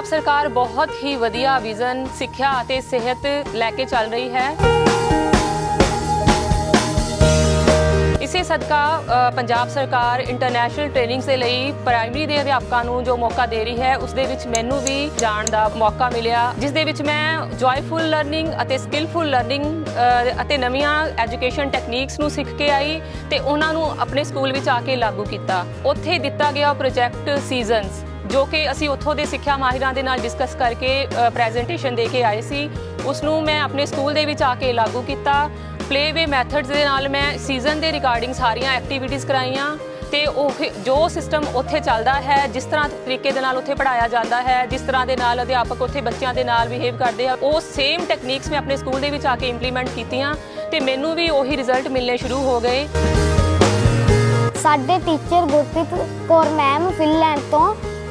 ਪੰਜਾਬ ਸਰਕਾਰ ਬਹੁਤ ਹੀ ਵਧੀਆ ਵਿਜ਼ਨ ਸਿੱਖਿਆ ਅਤੇ ਸਿਹਤ ਲੈ ਕੇ ਚੱਲ ਰਹੀ ਹੈ। ਇਸੇ ਸਦਕਾ ਪੰਜਾਬ ਸਰਕਾਰ ਇੰਟਰਨੈਸ਼ਨਲ ਟ੍ਰੇਨਿੰਗਸ ਦੇ ਲਈ ਪ੍ਰਾਇਮਰੀ ਦੇ ਅਧਿਆਪਕਾਂ ਨੂੰ ਜੋ ਮੌਕਾ ਦੇ ਰਹੀ ਹੈ ਉਸ ਦੇ ਵਿੱਚ ਮੈਨੂੰ ਵੀ ਜਾਣ ਦਾ ਮੌਕਾ ਮਿਲਿਆ, ਜਿਸ ਦੇ ਵਿੱਚ ਮੈਂ ਜੋਇਫੁਲ ਲਰਨਿੰਗ ਅਤੇ ਸਕਿੱਲਫੁਲ ਲਰਨਿੰਗ ਅਤੇ ਨਵੀਆਂ ਐਜੂਕੇਸ਼ਨ ਟੈਕਨੀਕਸ ਨੂੰ ਸਿੱਖ ਕੇ ਆਈ ਤੇ ਉਹਨਾਂ ਨੂੰ ਆਪਣੇ ਸਕੂਲ ਵਿੱਚ ਆ ਕੇ ਲਾਗੂ ਕੀਤਾ। ਉੱਥੇ ਦਿੱਤਾ ਗਿਆ ਪ੍ਰੋਜੈਕਟ ਸੀਜ਼ਨਸ ਜੋ ਕਿ ਅਸੀਂ ਉੱਥੋਂ ਦੇ ਸਿੱਖਿਆ ਮਾਹਿਰਾਂ ਦੇ ਨਾਲ ਡਿਸਕਸ ਕਰਕੇ ਪ੍ਰੈਜੈਂਟੇਸ਼ਨ ਦੇ ਕੇ ਆਏ ਸੀ ਉਸ ਨੂੰ ਮੈਂ ਆਪਣੇ ਸਕੂਲ ਦੇ ਵਿੱਚ ਆ ਕੇ ਲਾਗੂ ਕੀਤਾ। ਪਲੇਵੇ ਮੈਥਡਸ ਦੇ ਨਾਲ ਮੈਂ ਸੀਜ਼ਨ ਦੇ ਰਿਗਾਰਡਿੰਗ ਸਾਰੀਆਂ ਐਕਟੀਵਿਟੀਜ਼ ਕਰਾਈਆਂ ਤੇ ਉਹ ਜੋ ਸਿਸਟਮ ਉੱਥੇ ਚੱਲਦਾ ਹੈ, ਜਿਸ ਤਰ੍ਹਾਂ ਤਰੀਕੇ ਦੇ ਨਾਲ ਉੱਥੇ ਪੜਾਇਆ ਜਾਂਦਾ ਹੈ, ਜਿਸ ਤਰ੍ਹਾਂ ਦੇ ਨਾਲ ਅਧਿਆਪਕ ਉੱਥੇ ਬੱਚਿਆਂ ਦੇ ਨਾਲ ਬਿਹੇਵ ਕਰਦੇ ਆ, ਉਹ ਸੇਮ ਟੈਕਨੀਕਸ ਮੈਂ ਆਪਣੇ ਸਕੂਲ ਦੇ ਵਿੱਚ ਆ ਕੇ ਇੰਪਲੀਮੈਂਟ ਕੀਤੀਆਂ ਤੇ ਮੈਨੂੰ ਵੀ ਉਹੀ ਰਿਜ਼ਲਟ ਮਿਲਨੇ ਸ਼ੁਰੂ ਹੋ ਗਏ। ਸਾਡੇ teacher Gurpreet Kaur ma'am Finland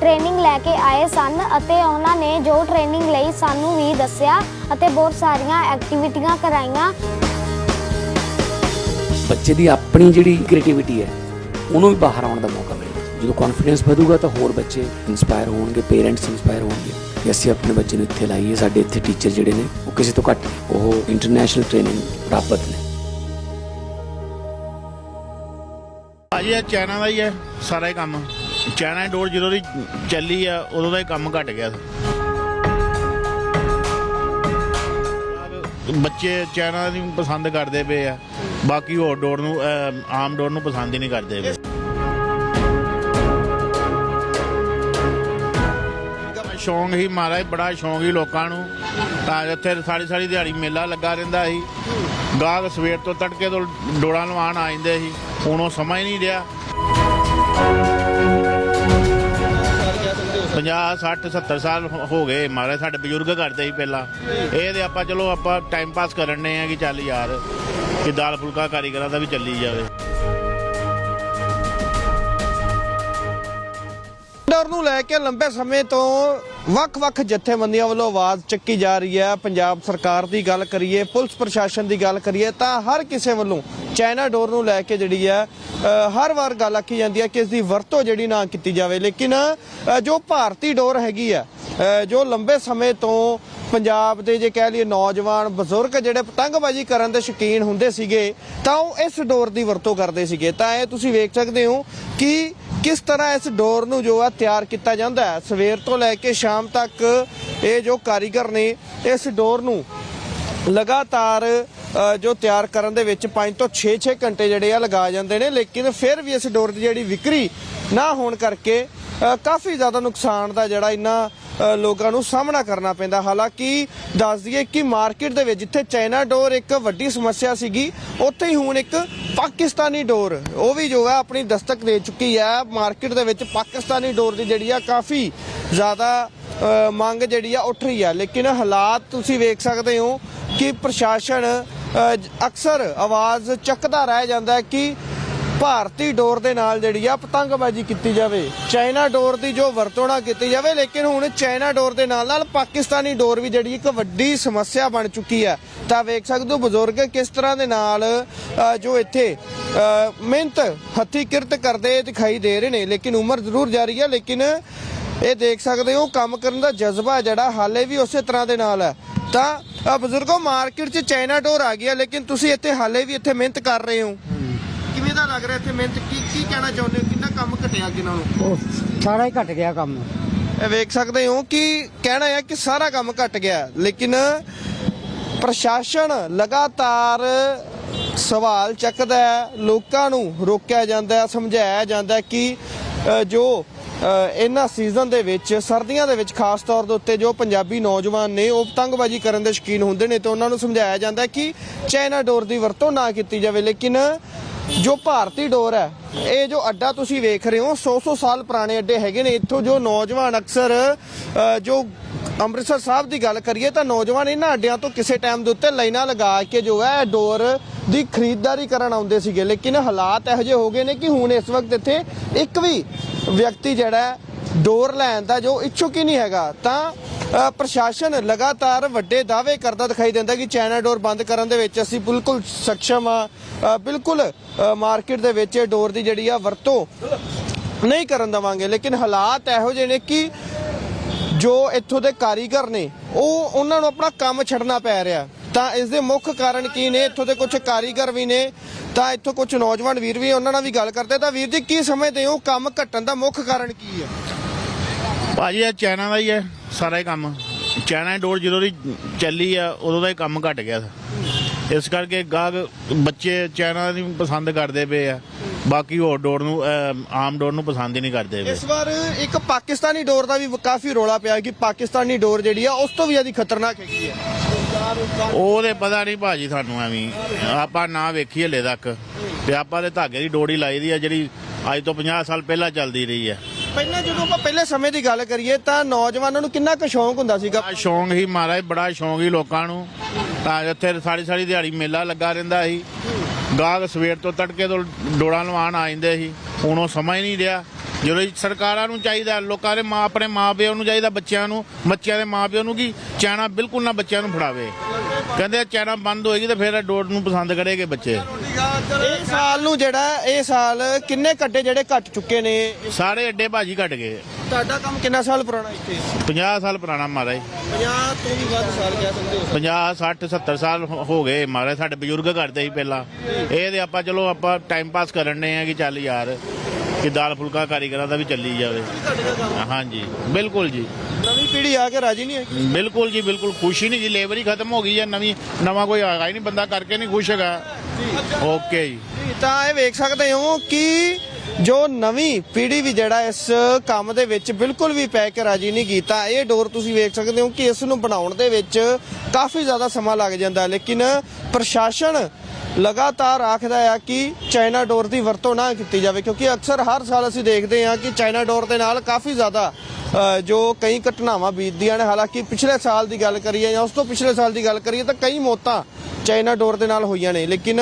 training ਲੈ ਕੇ ਆਏ ਸਨ ਅਤੇ ਉਹਨਾਂ ਨੇ ਜੋ ਟ੍ਰੇਨਿੰਗ ਲਈ ਸਾਨੂੰ ਵੀ ਦੱਸਿਆ ਅਤੇ ਬਹੁਤ ਸਾਰੀਆਂ ਐਕਟੀਵਿਟੀਆਂ ਕਰਾਈਆਂ। ਬੱਚੇ ਦੀ ਆਪਣੀ ਜਿਹੜੀ ਕ੍ਰੀਏਟੀਵਿਟੀ ਹੈ ਉਹਨੂੰ ਵੀ ਬਾਹਰ ਆਉਣ ਦਾ ਮੌਕਾ ਮਿਲੇਗਾ ਜਦੋਂ ਕੌਨਫੀਡੈਂਸ ਵਧੂਗਾ ਤਾਂ ਹੋਰ ਬੱਚੇ ਇਨਸਪਾਇਰ ਹੋਣਗੇ ਪੇਰੈਂਟਸ ਇਨਸਪਾਇਰ ਹੋਣਗੇ ਕਿ ਅਸੀਂ ਆਪਣੇ ਬੱਚੇ ਨੂੰ ਇੱਥੇ ਲਾਈਏ ਸਾਡੇ ਇੱਥੇ ਟੀਚਰ ਜਿਹੜੇ ਨੇ ਉਹ ਕਿਸੇ ਤੋਂ ਘੱਟ ਉਹ ਇੰਟਰਨੈਸ਼ਨਲ ਟ੍ਰੇਨਿੰਗ ਪ੍ਰਾਪਤ ਨੇ। ਭਾਜੀ ਇਹ ਚਾਈਨਾ ਦਾ ਹੀ ਹੈ ਸਾਰਾ ਹੀ ਕੰਮ। ਚਾਈਨਾ ਡੋਰ ਜਦੋਂ ਦੀ ਚੱਲੀ ਆ ਉਦੋਂ ਦਾ ਹੀ ਕੰਮ ਘਟ ਗਿਆ ਬੱਚੇ ਚਾਈਨਾ ਨੂੰ ਪਸੰਦ ਕਰਦੇ ਪਏ ਆ ਬਾਕੀ ਹੋਰ ਡੋਰ ਨੂੰ ਅਹ, ਆਮ ਡੋਰ ਨੂੰ ਪਸੰਦ ਹੀ ਨਹੀਂ ਕਰਦੇ ਪਏ। ਸ਼ੌਂਕ ਹੀ ਮਹਾਰਾਜ ਬੜਾ ਸ਼ੌਂਕ ਹੀ ਲੋਕਾਂ ਨੂੰ। ਤਾਂ ਇੱਥੇ ਸਾਰੀ ਸਾਰੀ ਦਿਹਾੜੀ ਮੇਲਾ ਲੱਗਾ ਰਹਿੰਦਾ ਸੀ। ਗਾਹਕ ਸਵੇਰ ਤੋਂ ਤੜਕੇ ਤੋਂ ਡੋਰਾਂ ਲਵਾਉਣ ਆ ਜਾਂਦੇ ਸੀ ਹੁਣ ਉਹ ਸਮਾਂ ਹੀ ਨਹੀਂ ਰਿਹਾ। 50 60 70 ਸਾਲ ਹੋ- ਹੋ ਗਏ ਮਹਾਰਾਜ, ਸਾਡੇ ਬਜ਼ੁਰਗ ਕਰਦੇ ਸੀ ਪਹਿਲਾਂ। ਇਹ ਤੇ ਆਪਾਂ ਚਲੋ ਆਪਾਂ ਟਾਈਮ ਪਾਸ ਕਰਨੇ ਨੇ ਆ ਕਿ ਚੱਲ ਯਾਰ, ਕਿ ਦਾਲ ਫੁਲਕਾ ਕਾਰੀਗਰਾਂ ਦਾ ਵੀ ਚੱਲੀ ਜਾਵੇ। ਡਰ ਨੂੰ ਲੈ ਕੇ ਲੰਬੇ ਸਮੇਂ ਤੋਂ ਵੱਖ-ਵੱਖ ਜਥੇਬੰਦੀਆਂ ਵੱਲੋਂ ਆਵਾਜ਼ ਚੱਕੀ ਜਾ ਰਹੀ ਹੈ। ਪੰਜਾਬ ਸਰਕਾਰ ਦੀ ਗੱਲ ਕਰੀਏ, ਪੁਲਿਸ ਪ੍ਰਸ਼ਾਸਨ ਦੀ ਗੱਲ ਕਰੀਏ, ਤਾਂ ਹਰ ਕਿਸੇ ਵੱਲੋਂ ਚਾਈਨਾ ਡੋਰ ਨੂੰ ਲੈ ਕੇ ਜਿਹੜੀ ਹੈ ਹਰ ਵਾਰ ਗੱਲ ਆਖੀ ਜਾਂਦੀ ਹੈ ਕਿ ਇਸ ਦੀ ਵਰਤੋਂ ਜਿਹੜੀ ਨਾ ਕੀਤੀ ਜਾਵੇ। ਲੇਕਿਨ ਜੋ ਭਾਰਤੀ ਡੋਰ ਹੈਗੀ ਹੈ ਜੋ ਲੰਬੇ ਸਮੇਂ ਤੋਂ ਪੰਜਾਬ ਦੇ ਜੇ ਕਹਿ ਲਈਏ ਨੌਜਵਾਨ, ਬਜ਼ੁਰਗ ਜਿਹੜੇ ਪਤੰਗਬਾਜ਼ੀ ਕਰਨ ਦੇ ਸ਼ੌਕੀਨ ਹੁੰਦੇ ਸੀਗੇ, ਤਾਂ ਉਹ ਇਸ ਡੋਰ ਦੀ ਵਰਤੋਂ ਕਰਦੇ ਸੀਗੇ। ਤਾਂ ਇਹ ਤੁਸੀਂ ਵੇਖ ਸਕਦੇ ਹੋ ਕਿ ਕਿਸ ਤਰ੍ਹਾਂ ਇਸ ਡੋਰ ਨੂੰ ਜੋ ਆ ਤਿਆਰ ਕੀਤਾ ਜਾਂਦਾ ਹੈ? ਸਵੇਰ ਤੋਂ ਲੈ ਕੇ ਸ਼ਾਮ ਤੱਕ ਇਹ ਜੋ ਕਾਰੀਗਰ ਨੇ ਇਸ ਡੋਰ ਨੂੰ ਲਗਾਤਾਰ ਜੋ ਤਿਆਰ ਕਰਨ ਦੇ ਵਿੱਚ 5 ਤੋਂ 6-6 ਘੰਟੇ ਜਿਹੜੇ ਆ ਲਗਾ ਜਾਂਦੇ ਨੇ, ਲੇਕਿਨ ਫਿਰ ਵੀ ਇਸ ਡੋਰ ਦੀ ਜਿਹੜੀ ਵਿਕਰੀ ਨਾ ਹੋਣ ਕਰਕੇ ਕਾਫੀ ਜ਼ਿਆਦਾ ਨੁਕਸਾਨ ਦਾ ਜਿਹੜਾ ਇਹਨਾਂ ਲੋਕਾਂ ਨੂੰ ਸਾਹਮਣਾ ਕਰਨਾ ਪੈਂਦਾ। ਹਾਲਾਂਕਿ ਦੱਸ ਦਈਏ ਕਿ ਮਾਰਕੀਟ ਦੇ ਵਿੱਚ ਜਿੱਥੇ ਚਾਈਨਾ ਡੋਰ ਇੱਕ ਵੱਡੀ ਸਮੱਸਿਆ ਸੀਗੀ, ਉੱਥੇ ਹੀ ਹੁਣ ਇੱਕ ਪਾਕਿਸਤਾਨੀ ਡੋਰ, ਉਹ ਵੀ ਜੋ ਹੈ ਆਪਣੀ ਦਸਤਕ ਦੇ ਚੁੱਕੀ ਹੈ। ਮਾਰਕੀਟ ਦੇ ਵਿੱਚ ਪਾਕਿਸਤਾਨੀ ਡੋਰ ਦੀ ਜਿਹੜੀ ਆ ਕਾਫੀ ਜ਼ਿਆਦਾ ਮੰਗ ਜਿਹੜੀ ਆ ਉੱਠ ਰਹੀ ਆ ਲੇਕਿਨ ਹਾਲਾਤ ਤੁਸੀਂ ਵੇਖ ਸਕਦੇ ਹੋ ਕਿ ਪ੍ਰਸ਼ਾਸਨ ਅਕਸਰ ਆਵਾਜ਼ ਚੱਕਦਾ ਰਹਿ ਜਾਂਦਾ ਹੈ ਕਿ ਭਾਰਤੀ ਡੋਰ ਦੇ ਨਾਲ ਜਿਹੜੀ ਆ ਪਤੰਗਬਾਜ਼ੀ ਕੀਤੀ ਜਾਵੇ। ਚਾਈਨਾ ਡੋਰ ਦੀ ਜੋ ਵਰਤੋਂ ਨਾ ਕੀਤੀ ਜਾਵੇ ਲੇਕਿਨ ਹੁਣ ਚਾਈਨਾ ਡੋਰ ਦੇ ਨਾਲ ਨਾਲ ਪਾਕਿਸਤਾਨੀ ਡੋਰ ਵੀ ਜਿਹੜੀ ਇੱਕ ਵੱਡੀ ਸਮੱਸਿਆ ਬਣ ਚੁੱਕੀ ਹੈ। ਤਾਂ ਵੇਖ ਸਕਦੇ ਹੋ ਬਜ਼ੁਰਗ ਕਿਸ ਤਰ੍ਹਾਂ ਦੇ ਨਾਲ ਜੋ ਇੱਥੇ ਮਿਹਨਤ ਹੱਥੀ ਕਿਰਤ ਕਰਦੇ ਦਿਖਾਈ ਦੇ ਰਹੇ ਨੇ। ਲੇਕਿਨ ਉਮਰ ਜ਼ਰੂਰ ਜਾ ਰਹੀ ਹੈ ਲੇਕਿਨ ਇਹ ਦੇਖ ਸਕਦੇ ਹੋ ਕੰਮ ਕਰਨ ਦਾ ਜਜ਼ਬਾ ਜਿਹੜਾ ਹਾਲੇ ਵੀ ਉਸੇ ਤਰ੍ਹਾਂ ਦੇ ਨਾਲ ਹੈ। ਤਾਂ ਅ, ਬਜ਼ੁਰਗੋ ਮਾਰਕੀਟ 'ਚ ਚਾਈਨਾ ਡੋਰ ਆ ਗਈ ਲੇਕਿਨ ਤੁਸੀਂ ਇੱਥੇ ਹਾਲੇ ਵੀ ਇੱਥੇ ਮਿਹਨਤ ਕਰ ਰਹੇ ਹੋ। ਦਾ ਲੱਗ ਰਿਹਾ ਇੱਥੇ ਮਿਹਨਤ? ਕੀ ਕੀ ਕਹਿਣਾ ਚਾਹੁੰਦੇ ਹੋ? ਕਿੰਨਾ ਕੰਮ ਘਟਿਆ ਅੱਗੇ ਨਾਲੋਂ? ਉਹ ਸਾਰਾ ਹੀ ਘਟ ਗਿਆ ਕੰਮ। ਇਹ ਵੇਖ ਸਕਦੇ ਹੋ ਕਿ ਕਹਿਣਾ ਹੈ ਕਿ ਸਾਰਾ ਕੰਮ ਘਟ ਗਿਆ। ਲੇਕਿਨ ਪ੍ਰਸ਼ਾਸਨ ਲਗਾਤਾਰ ਸਵਾਲ ਚੱਕਦਾ ਹੈ ਲੋਕਾਂ ਨੂੰ ਰੋਕਿਆ ਜਾਂਦਾ ਹੈ ਸਮਝਾਇਆ ਜਾਂਦਾ ਹੈ ਕਿ ਅ, ਜੋ ਅ, ਇਹਨਾਂ ਸੀਜ਼ਨ ਦੇ ਵਿੱਚ ਸਰਦੀਆਂ ਦੇ ਵਿੱਚ ਖਾਸ ਤੌਰ ਦੇ ਉੱਤੇ ਜੋ ਪੰਜਾਬੀ ਨੌਜਵਾਨ ਨੇ ਉਹ ਪਤੰਗਬਾਜ਼ੀ ਕਰਨ ਦੇ ਸ਼ੌਕੀਨ ਹੁੰਦੇ ਨੇ ਤੇ ਉਹਨਾਂ ਨੂੰ ਸਮਝਾਇਆ ਜਾਂਦਾ ਹੈ ਕਿ ਚਾਈਨਾ ਡੋਰ ਦੀ ਵਰਤੋਂ ਨਾ ਕੀਤੀ ਜਾਵੇ। ਲੇਕਿਨ ਜੋ ਭਾਰਤੀ ਡੋਰ ਹੈ, ਇਹ ਜੋ ਅੱਡਾ ਤੁਸੀਂ ਵੇਖ ਰਹੇ ਹੋ 100-100 ਸਾਲ ਪੁਰਾਣੇ ਅੱਡੇ ਹੈਗੇ ਨੇ। ਇੱਥੋਂ ਜੋ ਨੌਜਵਾਨ ਅਕਸਰ ਜੋ ਅੰਮ੍ਰਿਤਸਰ ਸਾਹਿਬ ਦੀ ਗੱਲ ਕਰੀਏ ਤਾਂ ਨੌਜਵਾਨ ਇਹਨਾਂ ਅੱਡਿਆਂ ਤੋਂ ਕਿਸੇ ਟਾਈਮ ਦੇ ਉੱਤੇ ਲਾਈਨਾਂ ਲਗਾ ਕੇ ਜੋ ਹੈ ਇਹ ਡੋਰ ਦੀ ਖਰੀਦਦਾਰੀ ਕਰਨ ਆਉਂਦੇ ਸੀਗੇ। ਲੇਕਿਨ ਹਾਲਾਤ ਇਹੋ ਜਿਹੇ ਹੋ ਗਏ ਨੇ ਕਿ ਹੁਣ ਇਸ ਵਕਤ ਇੱਥੇ ਇੱਕ ਵੀ ਵਿਅਕਤੀ ਜਿਹੜਾ ਡੋਰ ਲੈਣ ਦਾ ਜੋ ਇੱਛੁਕ ਹੀ ਨਹੀਂ ਹੈਗਾ, ਤਾਂ ਪ੍ਰਸ਼ਾਸਨ ਲਗਾਤਾਰ ਵੱਡੇ ਦਾਅਵੇ ਕਰਦਾ ਦਿਖਾਈ ਦਿੰਦਾ ਕਿ ਚਾਈਨਾ ਡੋਰ ਬੰਦ ਕਰਨ ਦੇ ਵਿੱਚ ਅਸੀਂ ਬਿਲਕੁਲ ਸક્ષਮ ਆ। ਬਿਲਕੁਲ ਮਾਰਕੀਟ ਦੇ ਵਿੱਚ ਡੋਰ ਦੀ ਜਿਹੜੀ ਆ ਵਰਤੋਂ ਨਹੀਂ ਕਰਨ ਦਵਾਂਗੇ, ਲੇਕਿਨ ਹਾਲਾਤ ਇਹੋ ਜਿਹੇ ਨੇ ਕਿ ਜੋ ਇੱਥੋਂ ਦੇ ਕਾਰੀਗਰ ਨੇ, ਉਹ ਉਹਨਾਂ ਨੂੰ ਆਪਣਾ ਕੰਮ ਛੱਡਣਾ ਪੈ ਰਿਹਾ। ਤਾਂ ਇਸ ਦੇ ਮੁੱਖ ਕਾਰਨ ਕੀ ਨੇ? ਇੱਥੋਂ ਦੇ ਕੁਝ ਕਾਰੀਗਰ ਵੀ ਨੇ, ਤਾਂ ਇੱਥੋਂ ਕੁਝ ਨੌਜਵਾਨ ਵੀਰ ਵੀ ਉਹਨਾਂ ਨਾਲ ਵੀ ਗੱਲ ਕਰਦੇ ਤਾਂ ਵੀਰ ਜੀ, ਕੀ ਸਮਝਦੇ ਹੋ? ਕੰਮ ਘਟਣ ਦਾ ਮੁੱਖ ਕਾਰਨ ਕੀ ਹੈ? ਭਾਜੀ ਇਹ ਚਾਈਨਾ ਦਾ ਹੀ ਹੈ ਸਾਰਾ ਹੀ ਕੰਮ। ਚਾਈਨਾ ਡੋਰ ਜਦੋਂ ਦੀ ਚੱਲੀ ਆ ਉਦੋਂ ਦਾ ਹੀ ਕੰਮ ਘਟ ਗਿਆ। ਇਸ ਕਰਕੇ ਗਾਹਕ ਬੱਚੇ ਚਾਈਨਾ ਦੀ ਪਸੰਦ ਕਰਦੇ ਪਏ ਆ। ਬਾਕੀ ਹੋਰ ਡੋਰ ਨੂੰ ਅਹ, ਆਮ ਡੋਰ ਨੂੰ ਪਸੰਦ ਹੀ ਨਹੀਂ ਕਰਦੇ ਪਏ। ਇਸ ਵਾਰ ਇੱਕ ਪਾਕਿਸਤਾਨੀ ਡੋਰ ਦਾ ਵੀ ਕਾਫੀ ਰੋਲਾ ਪਿਆ ਕਿ ਪਾਕਿਸਤਾਨੀ ਡੋਰ ਜਿਹੜੀ ਆ ਉਸ ਤੋਂ ਵੀ ਜ਼ਿਆਦਾ ਖਤਰਨਾਕ ਹੈਗੀ ਹੈ ਉਹਦੇ ਪਤਾ ਨਹੀਂ ਭਾਜੀ ਸਾਨੂੰ ਐਵੇਂ ਆਪਾਂ ਨਾ ਵੇਖੀ ਹਲੇ ਤੱਕ। ਤੇ ਆਪਾਂ ਦੇ ਧਾਗੇ ਦੀ ਡੋਰੀ ਲਾਈ ਦੀ ਆ ਜਿਹੜੀ ਅੱਜ ਤੋਂ 50 ਸਾਲ ਪਹਿਲਾਂ ਚੱਲਦੀ ਰਹੀ ਹੈ ਪਹਿਲਾਂ ਜਦੋਂ ਆਪਾਂ ਪਹਿਲੇ ਸਮੇਂ ਦੀ ਗੱਲ ਕਰੀਏ ਤਾਂ ਨੌਜਵਾਨਾਂ ਨੂੰ ਕਿੰਨਾ ਕੁ ਸ਼ੌਂਕ ਹੁੰਦਾ ਸੀਗਾ? ਬੜਾ ਸ਼ੌਂਕ ਹੀ ਮਹਾਰਾਜ, ਬੜਾ ਸ਼ੌਂਕ ਹੀ ਲੋਕਾਂ ਨੂੰ। ਤਾਂ ਇੱਥੇ ਸਾਰੀ ਸਾਰੀ ਦਿਹਾੜੀ ਮੇਲਾ ਲੱਗਾ ਰਹਿੰਦਾ ਸੀ। ਗਾਹਕ ਸਵੇਰ ਤੋਂ ਤੜਕੇ ਤੋਂ ਡੋਲਾ ਲਵਾਉਣ ਆ ਜਾਂਦੇ ਸੀ। ਹੁਣ ਉਹ ਸਮਾਂ ਹੀ ਨਹੀਂ ਰਿਹਾ। ਜਦੋਂ ਸਰਕਾਰਾਂ ਨੂੰ ਚਾਹੀਦਾ ਲੋਕਾਂ ਦੇ ਮਾਂ ਆਪਣੇ ਮਾਪਿਆਂ ਨੂੰ ਚਾਹੀਦਾ ਬੱਚਿਆਂ ਨੂੰ ਬੱਚਿਆਂ ਦੇ ਮਾਪਿਆਂ ਨੂੰ ਕਿ ਚਾਈਨਾ ਬਿਲਕੁਲ ਨਾ ਬੱਚਿਆਂ ਨੂੰ ਫੜਾਵੇ। ਕਹਿੰਦੇ ਚਾਈਨਾ ਬੰਦ ਹੋਏਗੀ ਤਾਂ ਫਿਰ ਡੋਰ ਨੂੰ ਪਸੰਦ ਕਰੇਗੇ ਬੱਚੇ। ਇਹ ਸਾਲ ਨੂੰ ਜਿਹੜਾ ਇਹ ਸਾਲ ਕਿੰਨੇ ਕੱਟੇ ਜਿਹੜੇ ਘਟ ਚੁੱਕੇ ਨੇ? ਸਾਰੇ ਅੱਡੇ ਭਾਜੀ ਘਟ ਗਏ। ਤੁਹਾਡਾ ਕੰਮ ਕਿੰਨਾ ਸਾਲ ਪੁਰਾਣਾ ਇੱਥੇ? 50 ਸਾਲ ਪੁਰਾਣਾ ਮਹਾਰਾਜ। 50 ਤੋਂ ਵੀ ਵੱਧ ਸਾਲ ਕਹਿ ਸਕਦੇ ਹੋ। 50 60 70 ਸਾਲ ਹੋ ਗਏ ਮਾਰੇ ਸਾਡੇ ਬਜ਼ੁਰਗ ਕਰਦੇ ਸੀ ਪਹਿਲਾਂ। ਇਹ ਤੇ ਆਪਾਂ ਚਲੋ ਆਪਾਂ ਟਾਈਮ ਪਾਸ ਕਰਨ ਨੇ ਆ ਕਿ ਚੱਲ ਯਾਰ। ਕਿ ਦਾਲ ਫੁਲਕਾ ਕਾਰੀਗਰਾਂ ਦਾ ਵੀ ਚੱਲੀ ਜਾਵੇ। ਹਾਂਜੀ ਬਿਲਕੁਲ ਜੀ। ਨਵੀਂ ਪੀੜ੍ਹੀ ਆ ਕੇ ਰਾਜੀ ਨਹੀਂ ਹੈਗੀ? ਬਿਲਕੁਲ ਜੀ ਬਿਲਕੁਲ ਖੁਸ਼ੀ ਨਹੀਂ ਜੀ। ਲੇਬਰ ਹੀ ਖਤਮ ਹੋ ਗਈ ਹੈ ਨਵੀਂ ਨਵਾਂ ਕੋਈ ਆਗਾ ਹੀ ਨਹੀਂ ਬੰਦਾ ਕਰਕੇ ਨਹੀਂ ਖੁਸ਼ ਹੈਗਾ। ਓਕੇ ਜੀ। ਤਾਂ ਇਹ ਵੇਖ ਸਕਦੇ ਹੋ ਕਿ ਜੋ ਨਵੀਂ ਪੀੜ੍ਹੀ ਵੀ ਜਿਹੜਾ ਇਸ ਕੰਮ ਦੇ ਵਿੱਚ ਬਿਲਕੁਲ ਵੀ ਪੈ ਕੇ ਰਾਜੀ ਨਹੀਂ ਕੀਤਾ ਇਹ ਡੋਰ ਤੁਸੀਂ ਵੇਖ ਸਕਦੇ ਹੋ ਕਿ ਇਸ ਨੂੰ ਬਣਾਉਣ ਦੇ ਵਿੱਚ ਕਾਫੀ ਜ਼ਿਆਦਾ ਸਮਾਂ ਲੱਗ ਜਾਂਦਾ। ਹੈ ਲੇਕਿਨ ਪ੍ਰਸ਼ਾਸਨ ਲਗਾਤਾਰ ਆਖਦਾ ਆ ਕਿ ਚਾਈਨਾ ਡੋਰ ਦੀ ਵਰਤੋਂ ਨਾ ਕੀਤੀ ਜਾਵੇ, ਕਿਉਂਕਿ ਅਕਸਰ ਹਰ ਸਾਲ ਅਸੀਂ ਦੇਖਦੇ ਹਾਂ ਕਿ ਚਾਈਨਾ ਡੋਰ ਦੇ ਨਾਲ ਕਾਫੀ ਜ਼ਿਆਦਾ ਜੋ ਕਈ ਘਟਨਾਵਾਂ ਬੀਤਦੀਆਂ ਨੇ, ਹਾਲਾਂਕਿ ਪਿਛਲੇ ਸਾਲ ਦੀ ਗੱਲ ਕਰੀਏ ਜਾਂ ਉਸ ਤੋਂ ਪਿਛਲੇ ਸਾਲ ਦੀ ਗੱਲ ਕਰੀਏ ਤਾਂ ਕਈ ਮੌਤਾਂ ਚਾਈਨਾ ਡੋਰ ਦੇ ਨਾਲ ਹੋਈਆਂ ਨੇ, ਲੇਕਿਨ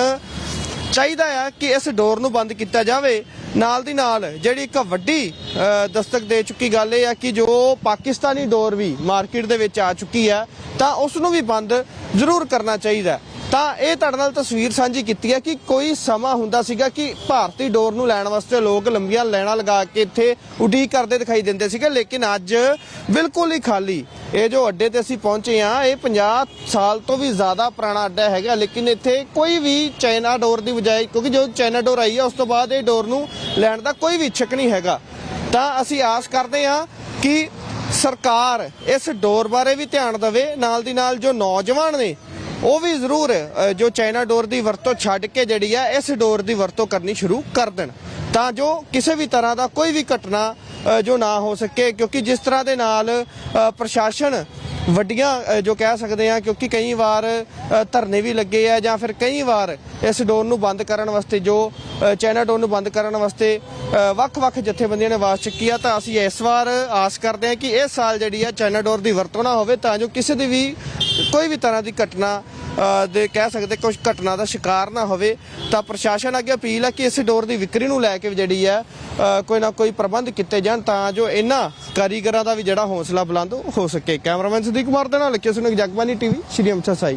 ਚਾਹੀਦਾ ਆ ਕਿ ਇਸ ਡੋਰ ਨੂੰ ਬੰਦ ਕੀਤਾ ਜਾਵੇ। ਨਾਲ ਦੀ ਨਾਲ ਜਿਹੜੀ ਇੱਕ ਵੱਡੀ ਦਸਤਕ ਦੇ ਚੁੱਕੀ ਗੱਲ ਇਹ ਆ ਕਿ ਜੋ ਪਾਕਿਸਤਾਨੀ ਡੋਰ ਵੀ ਮਾਰਕੀਟ ਦੇ ਵਿੱਚ ਆ ਚੁੱਕੀ ਹੈ ਤਾਂ ਉਸ ਨੂੰ ਵੀ ਬੰਦ ਜ਼ਰੂਰ ਕਰਨਾ ਚਾਹੀਦਾ। ਤਾਂ ਇਹ ਤੁਹਾਡੇ ਨਾਲ ਤਸਵੀਰ ਸਾਂਝੀ ਕੀਤੀ ਹੈ ਕਿ ਕੋਈ ਸਮਾਂ ਹੁੰਦਾ ਸੀਗਾ ਕਿ ਭਾਰਤੀ ਡੋਰ ਨੂੰ ਲੈਣ ਵਾਸਤੇ ਲੋਕ ਲੰਬੀਆਂ ਲਾਈਨਾਂ ਲਗਾ ਕੇ ਇੱਥੇ ਉਡੀਕ ਕਰਦੇ ਦਿਖਾਈ ਦਿੰਦੇ ਸੀਗੇ, ਲੇਕਿਨ ਅੱਜ ਬਿਲਕੁਲ ਹੀ ਖਾਲੀ। ਇਹ ਜੋ ਅੱਡੇ ਤੇ ਅਸੀਂ ਪਹੁੰਚੇ ਆ ਇਹ 50 ਸਾਲ ਤੋਂ ਵੀ ਜ਼ਿਆਦਾ ਪੁਰਾਣਾ ਅੱਡਾ ਹੈਗਾ, ਲੇਕਿਨ ਇੱਥੇ ਕੋਈ ਵੀ ਚਾਈਨਾ ਡੋਰ ਦੀ ਬਜਾਏ, ਕਿਉਂਕਿ ਜੋ ਚਾਈਨਾ ਡੋਰ ਆਈ ਹੈ, ਉਸ ਤੋਂ ਬਾਅਦ ਇਹ ਡੋਰ ਨੂੰ ਲੈਣ ਦਾ ਕੋਈ ਵੀ ਇੱਛਕ ਨਹੀਂ ਹੈਗਾ। ਤਾਂ ਅਸੀਂ ਆਸ ਕਰਦੇ ਹਾਂ ਕਿ ਸਰਕਾਰ ਇਸ ਡੋਰ ਬਾਰੇ ਵੀ ਧਿਆਨ ਦੇਵੇ, ਨਾਲ ਦੀ ਨਾਲ ਜੋ ਨੌਜਵਾਨ ਨੇ ਉਹ ਵੀ ਜ਼ਰੂਰ ਜੋ ਚਾਈਨਾ ਡੋਰ ਦੀ ਵਰਤੋਂ ਛੱਡ ਕੇ ਜਿਹੜੀ ਆ, ਇਸ ਡੋਰ ਦੀ ਵਰਤੋਂ ਕਰਨੀ ਸ਼ੁਰੂ ਕਰ ਦੇਣ। ਤਾਂ ਜੋ ਕਿਸੇ ਵੀ ਤਰ੍ਹਾਂ ਦਾ ਕੋਈ ਵੀ ਘਟਨਾ ਜੋ ਨਾ ਹੋ ਸਕੇ, ਕਿਉਂਕਿ ਜਿਸ ਤਰ੍ਹਾਂ ਦੇ ਨਾਲ ਪ੍ਰਸ਼ਾਸਨ ਵੱਡੀਆਂ ਜੋ ਕਹਿ ਸਕਦੇ ਆ, ਕਿਉਂਕਿ ਕਈ ਵਾਰ ਧਰਨੇ ਵੀ ਲੱਗੇ ਆ ਜਾਂ ਫਿਰ ਕਈ ਵਾਰ ਇਸ ਡੋਰ ਨੂੰ ਬੰਦ ਕਰਨ ਵਾਸਤੇ, ਜੋ ਚਾਈਨਾ ਡੋਰ ਨੂੰ ਬੰਦ ਕਰਨ ਵਾਸਤੇ ਵੱਖ-ਵੱਖ ਜਥੇਬੰਦੀਆਂ ਨੇ ਆਵਾਜ਼ ਚੁੱਕੀ ਆ, ਤਾਂ ਅਸੀਂ ਇਸ ਵਾਰ ਆਸ ਕਰਦੇ ਹਾਂ ਕਿ ਇਸ ਸਾਲ ਜਿਹੜੀ ਆ ਚਾਈਨਾ ਡੋਰ ਦੀ ਵਰਤੋਂ ਨਾ ਹੋਵੇ, ਤਾਂ ਜੋ ਕਿਸੇ ਦੀ ਵੀ ਕੋਈ ਵੀ ਤਰ੍ਹਾਂ ਦੀ ਘਟਨਾ ਦੇ ਕਹਿ ਸਕਦੇ ਕੁਝ ਘਟਨਾ ਦਾ ਸ਼ਿਕਾਰ ਨਾ ਹੋਵੇ, ਤਾਂ ਪ੍ਰਸ਼ਾਸਨ ਅੱਗੇ ਅਪੀਲ ਹੈ ਕਿ ਇਸ ਡੋਰ ਦੀ ਵਿਕਰੀ ਨੂੰ ਲੈ ਕੇ ਜਿਹੜੀ ਹੈ ਕੋਈ ਨਾ ਕੋਈ ਪ੍ਰਬੰਧ ਕੀਤੇ ਜਾਣ ਤਾਂ ਜੋ ਇਹਨਾਂ ਕਾਰੀਗਰਾਂ ਦਾ ਵੀ ਜਿਹੜਾ ਹੌਸਲਾ ਬੁਲੰਦ ਹੋ ਸਕੇ। ਕੈਮਰਾਮੈਨ ਸਦੀਕ ਕੁਮਾਰ ਦੇ ਨਾਲ ਲਿਖਿਆ ਸੁਨਕ ਜਗਬਾਨੀ ਟੀਵੀ, ਸ਼੍ਰੀ ਅੰਮ੍ਰਿਤਸਰ ਸਾਹਿਬ।